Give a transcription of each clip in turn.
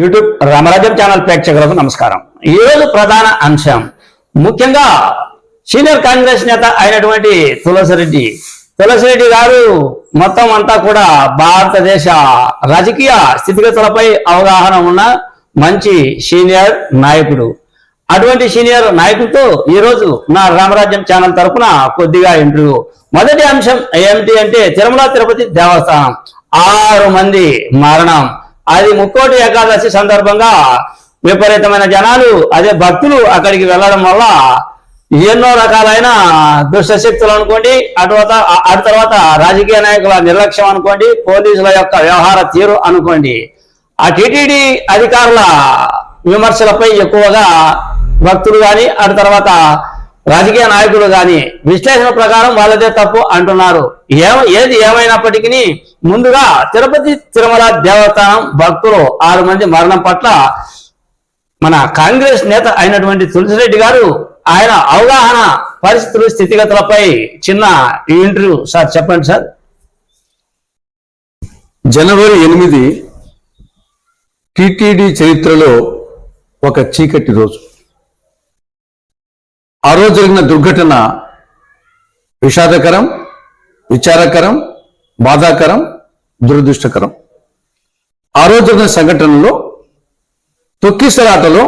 YouTube రామరాజ్యం channel ప్రేక్షకులకు నమస్కారం. ఈ రోజు ప్రధాన అంశం. ముఖ్యంగా సీనియర్ కాంగ్రెస్ నేత అయినటువంటి తులసిరెడ్డి. తులసిరెడ్డి గారు మొత్తం అంతా కూడా భారతదేశ రాజకీయ స్థితిగతులపై అవగాహన ఉన్న మంచి సీనియర్ నాయకుడు. అటువంటి సీనియర్ నాయకుడితో ఈ రోజు నా రామరాజ్యం ఛానల్ తరపున కొద్దిగా ఇంటర్వ్యూ. మొదటి అంశం ఏమిటి అంటే తిరుమల తిరుపతి దేవస్థానం. ఆరు మంది మరణం. అది ముక్కోటి ఏకాదశి సందర్భంగా విపరీతమైన జనాలు అదే భక్తులు అక్కడికి వెళ్ళడం వల్ల ఎన్నో రకాలైన దుష్టశక్తులు అనుకోండి అటువత అటు తర్వాత రాజకీయ నాయకుల నిర్లక్ష్యం అనుకోండి పోలీసుల యొక్క వ్యవహార తీరు అనుకోండి. ఆ టిటిడి అధికారుల విమర్శలపై ఎక్కువగా భక్తులు కానీ అటు తర్వాత రాజకీయ నాయకులు కానీ విశ్లేషణ ప్రకారం వాళ్ళదే తప్పు అంటున్నారు. ఏది ఏమైనప్పటికీ ముందుగా తిరుపతి తిరుమల దేవస్థానం భక్తులు ఆరు మంది మరణం పట్ల మన కాంగ్రెస్ నేత అయినటువంటి తులసిరెడ్డి గారు ఆయన అవగాహన పరిస్థితులు స్థితిగతులపై చిన్న ఇంటర్వ్యూ. సార్ చెప్పండి సార్. జనవరి ఎనిమిది టిటిడి చరిత్రలో ఒక చీకటి రోజు. ఆ రోజు జరిగిన దుర్ఘటన విషాదకరం విచారకరం బాధాకరం దురదృష్టకరం. ఆ రోజు జరిగిన సంఘటనలో తొక్కిసలాటలో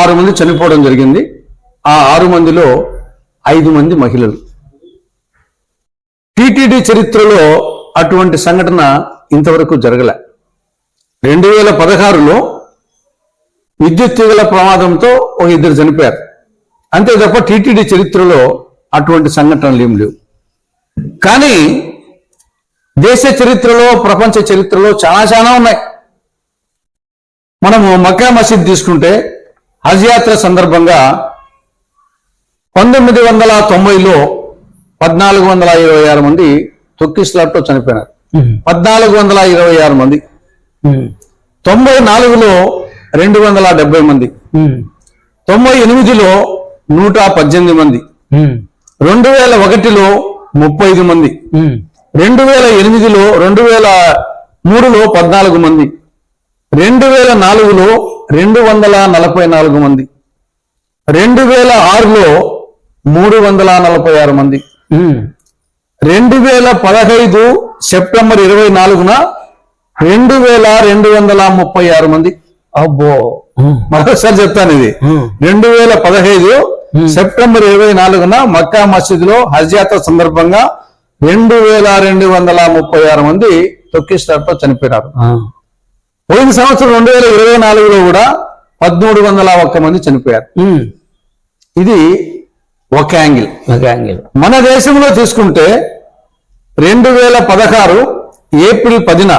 ఆరు మంది చనిపోవడం జరిగింది. ఆ ఆరు మందిలో ఐదు మంది మహిళలు. టీటీడీ చరిత్రలో అటువంటి సంఘటన ఇంతవరకు జరగలే. రెండు వేల పదహారులో విద్యుత్ తీగల ప్రమాదంతో ఒక ఇద్దరు చనిపోయారు. అంతే తప్ప టిటిడి చరిత్రలో అటువంటి సంఘటనలు ఏం లేవు. కానీ దేశ చరిత్రలో ప్రపంచ చరిత్రలో చాలా చాలా ఉన్నాయి. మనము మక్కా మసీద్ తీసుకుంటే హజ్ యాత్ర సందర్భంగా పంతొమ్మిది వందల తొంభైలో పద్నాలుగు వందల ఇరవై ఆరు మంది తొక్కిస్లాట్లో చనిపోయినారు. పద్నాలుగు వందల ఇరవై ఆరు మంది. తొంభై నాలుగులో రెండు వందల డెబ్బై మంది. తొంభై ఎనిమిదిలో నూట పద్దెనిమిది మంది. రెండు వేల ఒకటిలో ముప్పై ఐదు మంది. రెండు వేల ఎనిమిదిలో రెండు వేల మూడులో పద్నాలుగు మంది. రెండు వేల నాలుగులో రెండు వందల నలభై నాలుగు మంది. రెండు వేల ఆరులో మూడు వందల నలభై ఆరు మంది. రెండు వేల పదహైదు సెప్టెంబర్ ఇరవై నాలుగున రెండు వేల రెండు వందల ముప్పై ఆరు మంది. అబ్బో. మరోసారి చెప్తాను ఇది. రెండు వేల పదహైదు సెప్టెంబర్ ఇరవై నాలుగున మక్కా మసీదులో హజ్ యాత్ర సందర్భంగా రెండు వేల రెండు వందల ముప్పై ఆరు మంది తొక్కిస్టార్తో చనిపోయినారు. పోయిన సంవత్సరం రెండు వేల ఇరవై నాలుగులో కూడా పదమూడు వందల ఒక్క మంది చనిపోయారు. ఇది ఒక యాంగిల్. ఒక యాంగిల్. మన దేశంలో తీసుకుంటే రెండు వేల పదహారు ఏప్రిల్ పదిన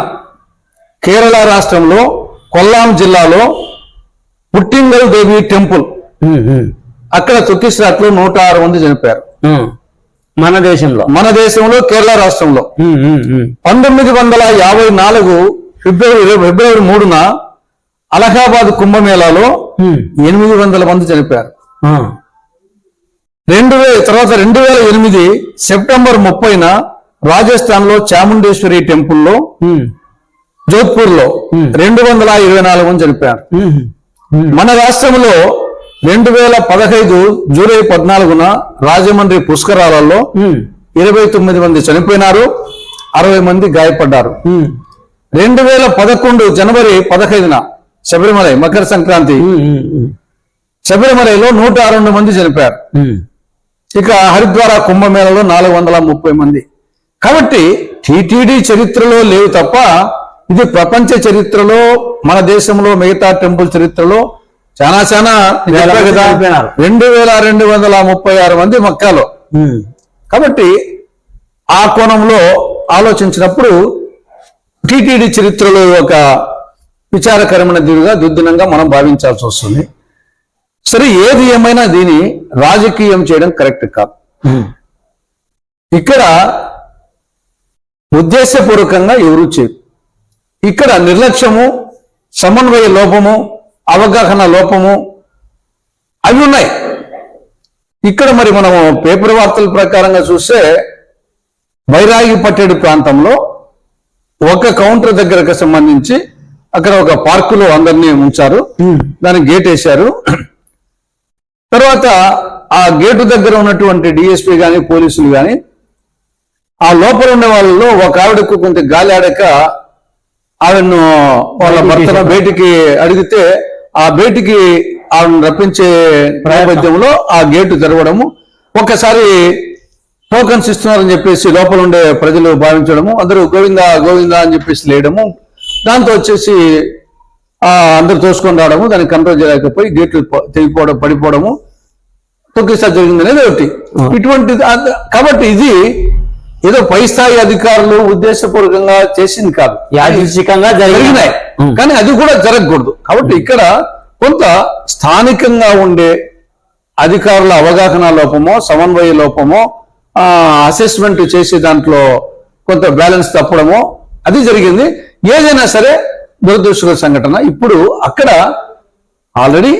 కేరళ రాష్ట్రంలో కొల్లాం జిల్లాలో పుట్టింగల్ దేవి టెంపుల్ అక్కడ తొక్కిస్లాట్లో నూట ఆరు మంది చనిపోయారు. మన దేశంలో. మన దేశంలో కేరళ రాష్ట్రంలో. పంతొమ్మిది వందల యాభై నాలుగు ఫిబ్రవరి ఫిబ్రవరి మూడున అలహాబాద్ కుంభమేళాలో ఎనిమిది వందల మంది చనిపోయారు. రెండు వేల తర్వాత రెండు వేల ఎనిమిది సెప్టెంబర్ ముప్పైన రాజస్థాన్లో చాముండేశ్వరి టెంపుల్లో జోధ్పూర్లో రెండు వందల ఇరవై నాలుగు మంది చనిపోయారు. మన రాష్ట్రంలో రెండు వేల పదహైదు జూలై పద్నాలుగున రాజమండ్రి పుష్కరాలలో ఇరవై తొమ్మిది మంది చనిపోయినారు అరవై మంది గాయపడ్డారు. రెండు వేల పదకొండు జనవరి పదహైదున శబరిమల మకర సంక్రాంతి. శబరిమలలో నూట రెండు మంది చనిపోయారు. ఇక హరిద్వార కుంభమేళలో నాలుగు వందల ముప్పై మంది. కాబట్టి టిటిడి చరిత్రలో లేవు తప్ప ఇది ప్రపంచ చరిత్రలో మన దేశంలో మిగతా టెంపుల్ చరిత్రలో చాలా చాలా. రెండు వేల రెండు వందల ముప్పై ఆరు మంది మక్కాలో. కాబట్టి ఆ కోణంలో ఆలోచించినప్పుడు టిటిడి చరిత్రలో ఒక విచారకరమైన దీనిగా దుద్దినంగా మనం భావించాల్సి వస్తుంది. సరే ఏది ఏమైనా దీని రాజకీయం చేయడం కరెక్ట్ కాదు. ఇక్కడ ఉద్దేశపూర్వకంగా ఎవరు చేయరు. ఇక్కడ నిర్లక్ష్యము సమన్వయ లోపము అవగాహన లోపము అవి ఉన్నాయి. ఇక్కడ మరి మనము పేపర్ వార్తల ప్రకారంగా చూస్తే బైరాగి పట్టేడు ప్రాంతంలో ఒక కౌంటర్ దగ్గరకు సంబంధించి అక్కడ ఒక పార్కులో అందరినీ ఉంచారు. దానికి గేట్ వేశారు. తర్వాత ఆ గేటు దగ్గర ఉన్నటువంటి డిఎస్పీ గాని పోలీసులు గాని ఆ లోపల ఉన్న వాళ్ళలో ఒక ఆవిడకు కొంత గాలి ఆడక ఆవిడను వాళ్ళ భర్తను బయటికి అడిగితే ఆ బయటికి ఆవిడను రప్పించే నేపథ్యంలో ఆ గేటు తెరవడము ఒక్కసారి టోకన్స్ ఇస్తున్నారని చెప్పేసి లోపల ఉండే ప్రజలు భావించడము అందరూ గోవిందా గోవిందా అని చెప్పేసి లేయడము దాంతో వచ్చేసి ఆ అందరు తోసుకొని రావడము దాన్ని కంట్రోల్ చేయలేకపోయి గేట్లు తెగిపోవడం పడిపోవడము తొక్కిసా జరిగింది అనేది ఒకటి ఇటువంటి కాబట్టి ఇది ఏదో పై స్థాయి అధికారులు ఉద్దేశపూర్వకంగా చేసింది కాదు. యాదృచ్ఛికంగా జరిగినాయి. కానీ అది కూడా జరగకూడదు. కాబట్టి ఇక్కడ కొంత స్థానికంగా ఉండే అధికారుల అవగాహన లోపమో సమన్వయ లోపమో అసెస్మెంట్ చేసే దాంట్లో కొంత బ్యాలెన్స్ తప్పడమో అది జరిగింది. ఏదైనా సరే దురదృష్టకర సంఘటన. ఇప్పుడు అక్కడ ఆల్రెడీ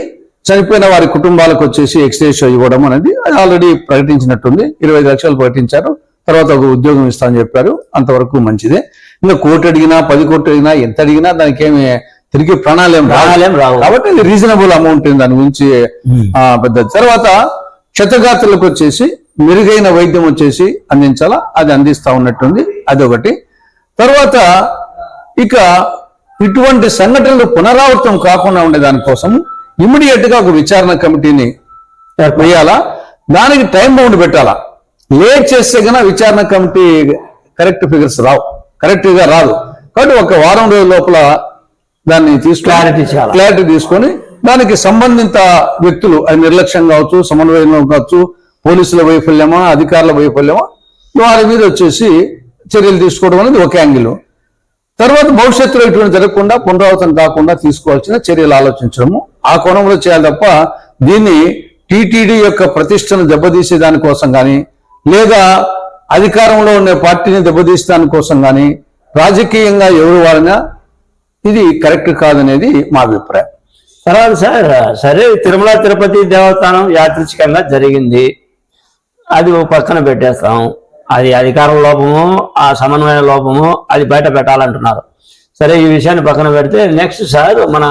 చనిపోయిన వారి కుటుంబాలకు వచ్చేసి ఎక్స్రేష్ ఇవ్వడం అనేది ఆల్రెడీ ప్రకటించినట్టుంది. ఇరవై ఐదు లక్షలు ప్రకటించారు. తర్వాత ఒక ఉద్యోగం ఇస్తామని చెప్పారు. అంతవరకు మంచిదే. ఇంకా కోటి అడిగినా పది కోట్లు అడిగినా ఎంత అడిగినా దానికి ఏమి తిరిగి ప్రాణాలేం రావు. ప్రాణాలేం రావు. కాబట్టి ఇది రీజనబుల్ అమౌంట్ దాని గురించి ఆ, పెద్ద తర్వాత క్షతగాత్రులకు వచ్చేసి మెరుగైన వైద్యం వచ్చేసి అందించాలా? అది అందిస్తా ఉన్నట్టుంది. అదొకటి. తర్వాత ఇక ఇటువంటి సంఘటనలు పునరావృతం కాకుండా ఉండే దానికోసం ఇమ్మీడియట్గా ఒక విచారణ కమిటీని వేయాలా? దానికి టైం బౌండ్ పెట్టాలా? లేట్ చేస్తే గన విచారణ కమిటీ కరెక్ట్ ఫిగర్స్ రావు. కరెక్ట్గా రాదు. కాబట్టి ఒక వారం రోజుల లోపల దాన్ని తీసుకొని. క్లారిటీ తీసుకొని దానికి సంబంధిత వ్యక్తులు అది నిర్లక్ష్యం కావచ్చు సమన్వయం కావచ్చు పోలీసుల వైఫల్యమా అధికారుల వైఫల్యమా వారి మీద వచ్చేసి చర్యలు తీసుకోవడం అనేది ఒక యాంగిల్. తర్వాత భవిష్యత్తులో ఇటువంటి జరగకుండా పునరావృతం కాకుండా తీసుకోవాల్సిన చర్యలు ఆలోచించడము. ఆ కోణంలో చేయాలి తప్ప దీన్ని టీటీడీ యొక్క ప్రతిష్టను దెబ్బతీసే దానికోసం కానీ లేదా అధికారంలో ఉండే పార్టీని దెబ్బతీస్తాని కోసం కానీ రాజకీయంగా ఎవరు వాడినా ఇది కరెక్ట్ కాదనేది మా అభిప్రాయం. తర్వాత సార్ సరే తిరుమల తిరుపతి దేవస్థానం యాదృచ్ఛికంగా జరిగింది. అది పక్కన పెట్టేస్తాం. అది అధికారం లోపము ఆ సమన్వయ లోపము అది బయట పెట్టాలంటున్నారు. సరే ఈ విషయాన్ని పక్కన పెడితే నెక్స్ట్ సార్ మన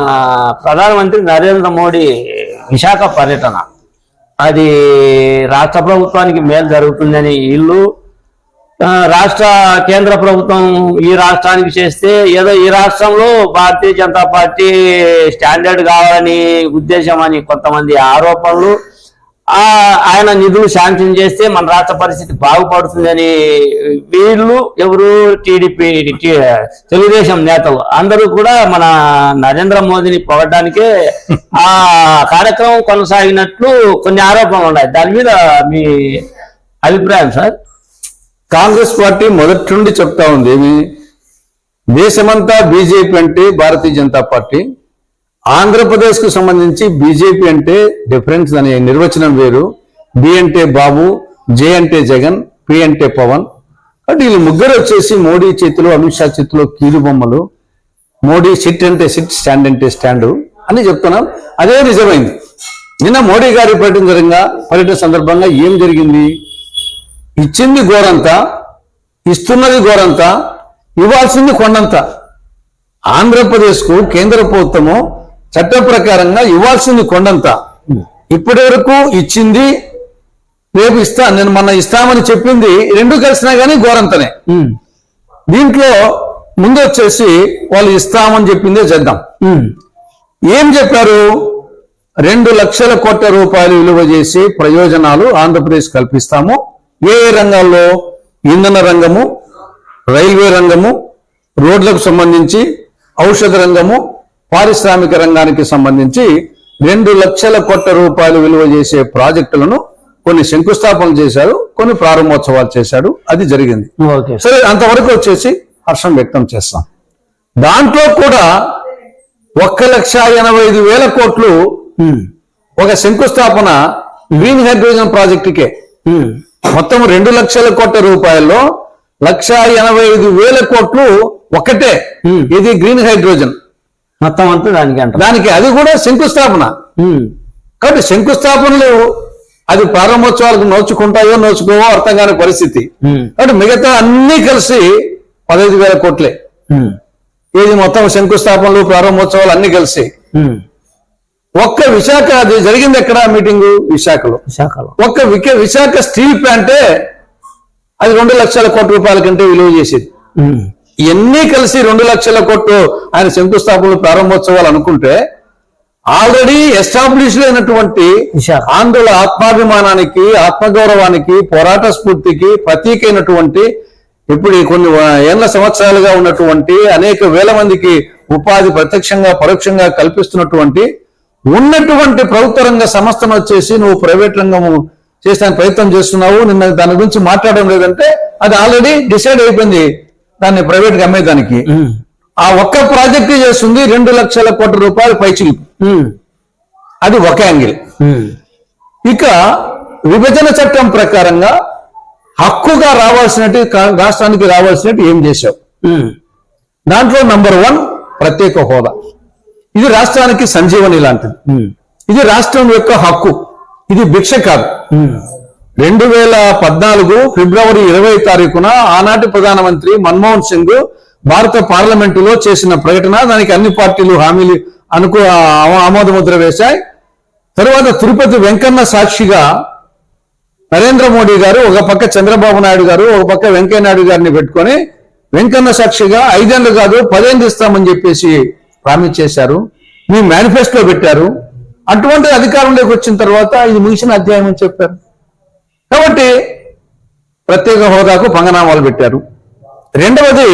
ప్రధానమంత్రి నరేంద్ర మోడీ విశాఖ పర్యటన. అది రాష్ట్ర ప్రభుత్వానికి మేలు జరుగుతుందని వీళ్ళు రాష్ట్ర కేంద్ర ప్రభుత్వం ఈ రాష్ట్రానికి చేస్తే ఏదో ఈ రాష్ట్రంలో భారతీయ జనతా పార్టీ స్టాండర్డ్ కావాలని ఉద్దేశం అని కొంతమంది ఆరోపణలు ఆయన నిధులు శాంక్షన్ చేస్తే మన రాష్ట్ర పరిస్థితి బాగుపడుతుందని వీళ్ళు ఎవరు టీడీపీ తెలుగుదేశం నేతలు. అందరూ కూడా మన నరేంద్ర మోదీని పొగడానికే ఆ కార్యక్రమం కొనసాగినట్లు కొన్ని ఆరోపణలు ఉన్నాయి. దాని మీద మీ అభిప్రాయం సార్? కాంగ్రెస్ పార్టీ మొదటి నుండి చెప్తా ఉంది దేశమంతా బీజేపీ అంటే భారతీయ జనతా పార్టీ. ఆంధ్రప్రదేశ్కు సంబంధించి బీజేపీ అంటే డిఫరెన్స్ అనే నిర్వచనం వేరు. బి అంటే బాబు జే అంటే జగన్ పి అంటే పవన్. అంటే వీళ్ళు ముగ్గురు వచ్చేసి మోడీ చేతిలో అమిత్ షా చేతిలో కీలు బొమ్మలు. మోడీ సిట్ అంటే సిట్ స్టాండ్ అంటే స్టాండ్ అని చెప్తున్నాం. అదే నిజమైంది. నిన్న మోడీ గారి పర్యటన జరంగా పర్యటన సందర్భంగా ఏం జరిగింది? ఇచ్చింది ఘోరంతా ఇస్తున్నది ఘోరంతా ఇవ్వాల్సింది కొండంత. ఆంధ్రప్రదేశ్కు కేంద్ర ప్రభుత్వము చట్ట ప్రకారంగా ఇవ్వాల్సింది కొండంత. ఇప్పటి వరకు ఇచ్చింది రేపు ఇస్తా నేను మొన్న ఇస్తామని చెప్పింది రెండు కలిసినా కానీ గోరంతనే. ఉమ్, దీంట్లో ముందు వచ్చేసి వాళ్ళు ఇస్తామని చెప్పిందే చేద్దాం ఏం చెప్పారు? రెండు లక్షల కోట్ల రూపాయలు విలువ చేసి ప్రయోజనాలు ఆంధ్రప్రదేశ్ కల్పిస్తాము. ఏ ఏ రంగాల్లో? ఇంధన రంగము రైల్వే రంగము రోడ్లకు సంబంధించి ఔషధ రంగము పారిశ్రామిక రంగానికి సంబంధించి రెండు లక్షల కోట్ల రూపాయలు విలువ చేసే ప్రాజెక్టులను కొన్ని శంకుస్థాపనలు చేశారు కొన్ని ప్రారంభోత్సవాలు చేశాడు. అది జరిగింది. ఓకే. సార్. అంతవరకు వచ్చేసి హర్షం వ్యక్తం చేస్తాం. దాంట్లో కూడా ఒక్క లక్ష ఎనభై ఐదు వేల కోట్లు ఒక శంకుస్థాపన గ్రీన్ హైడ్రోజన్ ప్రాజెక్టుకే. మొత్తం రెండు లక్షల కోట్ల రూపాయల్లో లక్ష ఎనభై ఐదు వేల కోట్లు ఒకటే. ఇది గ్రీన్ హైడ్రోజన్. మొత్తం అంతా దానికి అంటారు దానికి అది కూడా శంకుస్థాపన. కాబట్టి శంకుస్థాపనలు అది ప్రారంభోత్సవాలకు నోచుకుంటాయో నోచుకోవో అర్థం కాని పరిస్థితి. కాబట్టి మిగతా అన్ని కలిసి పదహైదు వేల కోట్లే. ఇది మొత్తం శంకుస్థాపనలు ప్రారంభోత్సవాలు అన్ని కలిసి. ఒక్క విశాఖ అది జరిగింది ఎక్కడ మీటింగ్? విశాఖలో. విశాఖలో. ఒక్క విక విశాఖ స్టీల్ ప్లాంటే అది రెండు లక్షల కోట్ల రూపాయల కంటే విలువ చేసేది. ఇవన్నీ కలిసి రెండు లక్షల కోట్లు ఆయన శంకుస్థాపనలు ప్రారంభోత్సవాలు అనుకుంటే ఆల్రెడీ ఎస్టాబ్లిష్ అయినటువంటి ఆంధ్రుల ఆత్మాభిమానానికి ఆత్మగౌరవానికి పోరాట స్ఫూర్తికి ప్రతీక అయినటువంటి ఇప్పుడు కొన్ని ఏళ్ళ సంవత్సరాలుగా ఉన్నటువంటి అనేక వేల మందికి ఉపాధి ప్రత్యక్షంగా పరోక్షంగా కల్పిస్తున్నటువంటి ఉన్నటువంటి ప్రభుత్వ రంగ సంస్థను వచ్చేసి నువ్వు ప్రైవేట్ రంగము చేసే ప్రయత్నం చేస్తున్నావు. నిన్న దాని గురించి మాట్లాడడం లేదంటే అది ఆల్రెడీ డిసైడ్ అయిపోయింది. దాన్ని ప్రైవేట్గా అమ్మేదానికి. ఆ ఒక్క ప్రాజెక్ట్ చేస్తుంది రెండు లక్షల కోట్ల రూపాయలు పైచిలుపు. అది ఒక యాంగిల్. ఇక విభజన చట్టం ప్రకారంగా హక్కుగా రావాల్సినట్టు రాష్ట్రానికి రావాల్సినట్టు ఏం చేశావు. దాంట్లో నంబర్ వన్ ప్రత్యేక హోదా ఇది రాష్ట్రానికి సంజీవని లాంటిది. ఇది రాష్ట్రం యొక్క హక్కు ఇది భిక్ష కాదు. రెండు వేల పద్నాలుగు ఫిబ్రవరి ఇరవై తారీఖున ఆనాటి ప్రధానమంత్రి మన్మోహన్ సింగ్ భారత పార్లమెంటులో చేసిన ప్రకటన దానికి అన్ని పార్టీలు హామీలు అనుకూ ఆమోద ఆమోదముద్ర వేశాయి. తరువాత తిరుపతి వెంకన్న సాక్షిగా నరేంద్ర మోడీ గారు ఒక పక్క చంద్రబాబు నాయుడు గారు ఒక పక్క వెంకయ్య నాయుడు గారిని పెట్టుకొని వెంకన్న సాక్షిగా ఐదేళ్ళు కాదు పదేళ్ళు ఇస్తామని చెప్పేసి ప్రామిస్ చేశారు. మీ మేనిఫెస్టో పెట్టారు. అటువంటి అధికారంలోకి వచ్చిన తర్వాత ఇది ముగిసిన అధ్యాయం అని చెప్పారు. కాబట్టి ప్రత్యేక హోదాకు పంగనామాలు పెట్టారు. రెండవది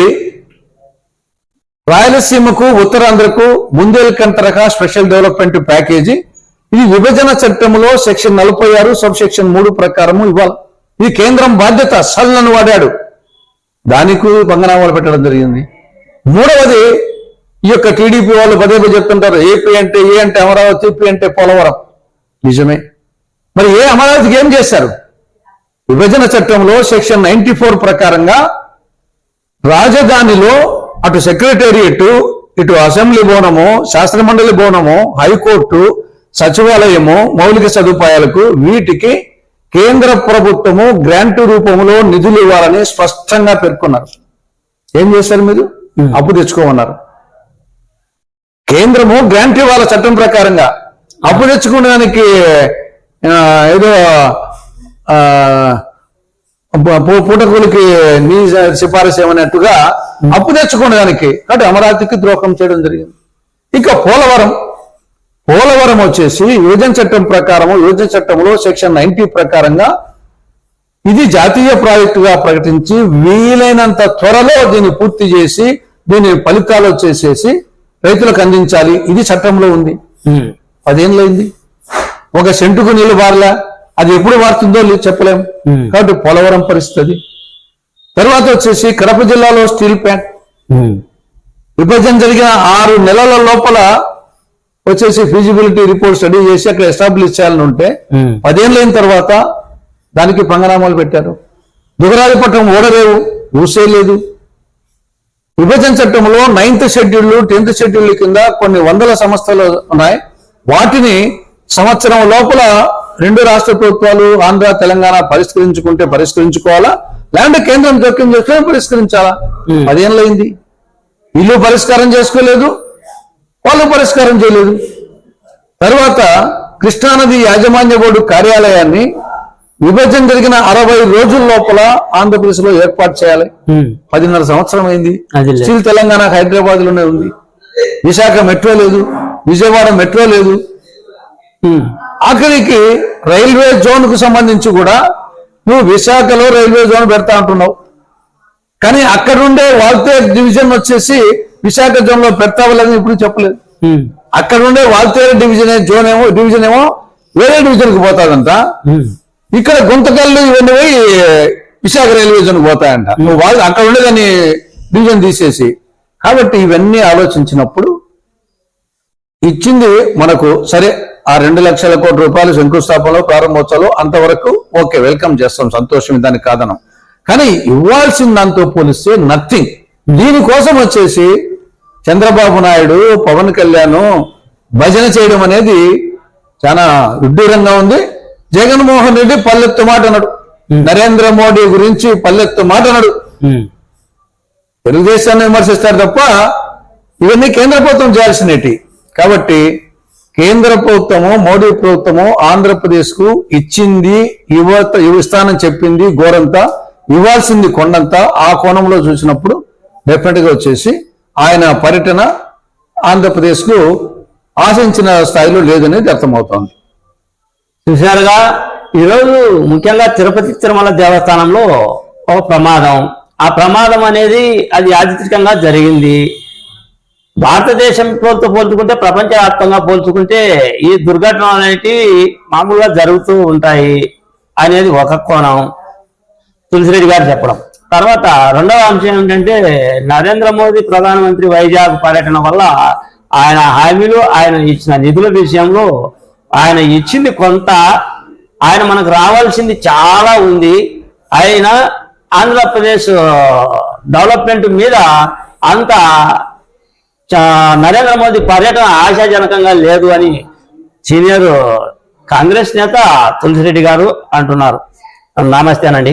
రాయలసీమకు ఉత్తరాంధ్రకు బుందేల్ఖండ్ తరహా స్పెషల్ డెవలప్మెంట్ ప్యాకేజీ. ఇది విభజన చట్టంలో సెక్షన్ నలభై ఆరు సబ్ సెక్షన్ మూడు ప్రకారము ఇవ్వాలి. ఇది కేంద్రం బాధ్యత సల్లను వాడాడు. దానికి పంగనామాలు పెట్టడం జరిగింది. మూడవది ఈ యొక్క టీడీపీ వాళ్ళు పదే పదే చెప్తుంటారు ఏపీ అంటే ఏ అంటే అమరావతి పి అంటే పోలవరం. నిజమే. మరి ఏ అమరావతికి ఏం చేశారు? విభజన చట్టంలో సెక్షన్ నైన్టీ ఫోర్ ప్రకారంగా రాజధానిలో అటు సెక్రటేరియట్ ఇటు అసెంబ్లీ భవనము శాస్త్రమండలి భవనము హైకోర్టు సచివాలయము మౌలిక సదుపాయాలకు వీటికి కేంద్ర ప్రభుత్వము గ్రాంట్ రూపంలో నిధులు ఇవ్వాలని స్పష్టంగా పేర్కొన్నారు. ఏం చేశారు మీరు? అప్పు తెచ్చుకోమన్నారు. కేంద్రము గ్రాంట్ ఇవ్వాలి చట్టం ప్రకారంగా. అప్పు తెచ్చుకోవడానికి ఏదో పూటకూలికి నీ సిఫారసు ఏమన్నట్టుగా అప్పు తెచ్చుకోవడానికి కాబట్టి అమరావతికి ద్రోహం చేయడం జరిగింది. ఇక పోలవరం పోలవరం వచ్చేసి యువజన చట్టం ప్రకారము యువజన చట్టంలో సెక్షన్ నైన్టీ ప్రకారంగా ఇది జాతీయ ప్రాజెక్టుగా ప్రకటించి వీలైనంత త్వరలో దీన్ని పూర్తి చేసి దీని ఫలితాలు వచ్చేసేసి రైతులకు అందించాలి. ఇది చట్టంలో ఉంది. పదేళ్ళైంది ఒక సెంటుకు నీళ్ళు బారలా? అది ఎప్పుడు మారుతుందో లేదు చెప్పలేం. కాబట్టి పోలవరం పరిస్థితి తర్వాత వచ్చేసి కడప జిల్లాలో స్టీల్ ప్లాంట్. విభజన జరిగిన ఆరు నెలల లోపల వచ్చేసి ఫీజిబిలిటీ రిపోర్ట్ స్టడీ చేసి అక్కడ ఎస్టాబ్లిష్ చేయాలని ఉంటే. పదేళ్ళైన తర్వాత దానికి పంగనామాలు పెట్టారు దుగరాజపట్నం ఓడరేవు ఊసే లేదు విభజన చట్టంలో నైన్త్ షెడ్యూల్ టెన్త్ షెడ్యూల్ కింద కొన్ని వందల సంస్థలు ఉన్నాయి వాటిని సంవత్సరం లోపల రెండు రాష్ట్ర ప్రభుత్వాలు ఆంధ్ర తెలంగాణ పరిష్కరించుకుంటే పరిష్కరించుకోవాలా? లేదంటే కేంద్రం జోక్యం చేసుకుని పరిష్కరించాలా. పదేళ్ళైంది వీళ్ళు పరిష్కారం చేసుకోలేదు. వాళ్ళు పరిష్కారం చేయలేదు. తర్వాత కృష్ణానది యాజమాన్య బోర్డు కార్యాలయాన్ని విభజన జరిగిన అరవై రోజుల లోపల ఆంధ్రప్రదేశ్లో ఏర్పాటు చేయాలి. పదిన్నర సంవత్సరం అయింది. స్టిల్ తెలంగాణ హైదరాబాద్లోనే ఉంది. విశాఖ మెట్రో లేదు. విజయవాడ మెట్రో లేదు. ఆఖరికి రైల్వే జోన్కు సంబంధించి కూడా నువ్వు విశాఖలో రైల్వే జోన్ పెడతా అంటున్నావు. కానీ అక్కడ ఉండే వాల్తేర్ డివిజన్ వచ్చేసి విశాఖ జోన్లో పెడతావు లేదని ఇప్పుడు చెప్పలేదు. అక్కడ ఉండే వాల్తేరు డివిజన్ జోన్ ఏమో డివిజన్ ఏమో వేరే డివిజన్కు పోతాదంట. ఇక్కడ గుంతకల్లు ఇవన్నీ పోయి విశాఖ రైల్వే జోన్ పోతాయంట. నువ్వు వాళ్ళు అక్కడ ఉండేదాన్ని డివిజన్ తీసేసి. కాబట్టి ఇవన్నీ ఆలోచించినప్పుడు ఇచ్చింది మనకు సరే ఆ రెండు లక్షల కోట్ల రూపాయలు శంకుస్థాపనలో ప్రారంభోత్సవాలు అంతవరకు ఓకే వెల్కమ్ చేస్తాం సంతోషం దానికి కాదనం. కానీ ఇవ్వాల్సిన దాంతో పోలిస్తే నథింగ్ దీనికోసం వచ్చేసి చంద్రబాబు నాయుడు పవన్ కళ్యాణ్ భజన చేయడం అనేది చాలా విడ్డూరంగా ఉంది. జగన్మోహన్ రెడ్డి పల్లెత్తు మాట అన్నాడు. నరేంద్ర మోడీ గురించి పల్లెత్తు మాట అన్నాడు. తెలుగుదేశాన్ని విమర్శిస్తారు తప్ప ఇవన్నీ కేంద్ర ప్రభుత్వం చేయాల్సినవి. కాబట్టి కేంద్ర ప్రభుత్వము మోడీ ప్రభుత్వము ఆంధ్రప్రదేశ్కు ఇచ్చింది యువత ఇస్తానని చెప్పింది గోరంతా ఇవ్వాల్సింది కొండంతా. ఆ కోణంలో చూసినప్పుడు డెఫినెట్గా వచ్చేసి ఆయన పర్యటన ఆంధ్రప్రదేశ్కు ఆశించిన స్థాయిలో లేదనేది అర్థమవుతోంది. చూశారుగా ఈరోజు ముఖ్యంగా తిరుపతి తిరుమల దేవస్థానంలో ఒక ప్రమాదం. ఆ ప్రమాదం అనేది అది యాదృచ్ఛికంగా జరిగింది. భారతదేశం పోల్చుకుంటే ప్రపంచవ్యాప్తంగా పోల్చుకుంటే ఈ దుర్ఘటనలు అనేటివి మామూలుగా జరుగుతూ ఉంటాయి అనేది ఒక కోణం. తులసిరెడ్డి గారు చెప్పడం. తర్వాత రెండవ అంశం ఏంటంటే నరేంద్ర మోదీ ప్రధానమంత్రి వైజాగ్ పర్యటన వల్ల ఆయన హామీలు ఆయన ఇచ్చిన నిధుల విషయంలో ఆయన ఇచ్చింది కొంత ఆయన మనకు రావాల్సింది చాలా ఉంది. ఆయన ఆంధ్రప్రదేశ్ డెవలప్మెంట్ మీద అంత నరేంద్ర మోదీ పర్యటన ఆశాజనకంగా లేదు అని సీనియర్ కాంగ్రెస్ నేత తులసిరెడ్డి గారు అంటున్నారు. నమస్తేనండి.